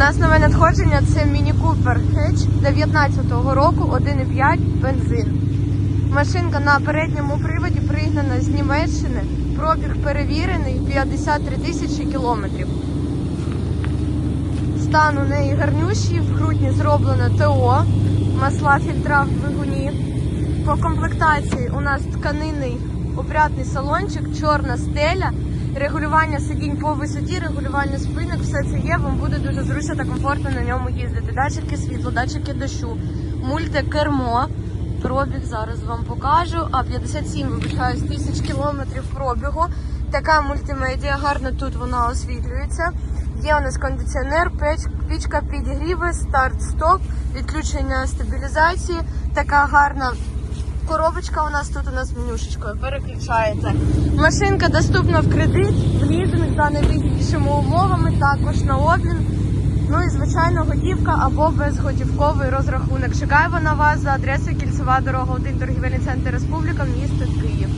Нас нове надходження це Міні Купер Хедж 19-го року 1,5 бензин. Машинка на передньому приводі пригнана з Німеччини. Пробіг перевірений 53 тисячі кілометрів. Стан у неї гарнющий, в грудні зроблено ТО, масла фільтра в двигуні. По комплектації у нас тканинний опрятний салончик, чорна стеля, регулювання сидінь по висоті, регулювання спинок, все це є. Вам буде дуже зручно та комфортно на ньому їздити. Датчики світло, датчики дощу, мультикермо. Пробіг зараз вам покажу. А 57, вибачаюсь, тисяч кілометрів пробігу. Така мультимедіа, гарно тут вона освітлюється. Є у нас кондиціонер, пічка підігріви, старт-стоп, відключення стабілізації. Така гарна коробочка у нас тут у нас менюшечкою переключається. Машинка доступна в кредит, в лізинг за найвигіднішими умовами, також на обмін. Ну і звичайно готівка або безготівковий розрахунок. Чекаємо на вас за адресою Кільцева дорога 1 торгівельний центр Республіка, місто Київ.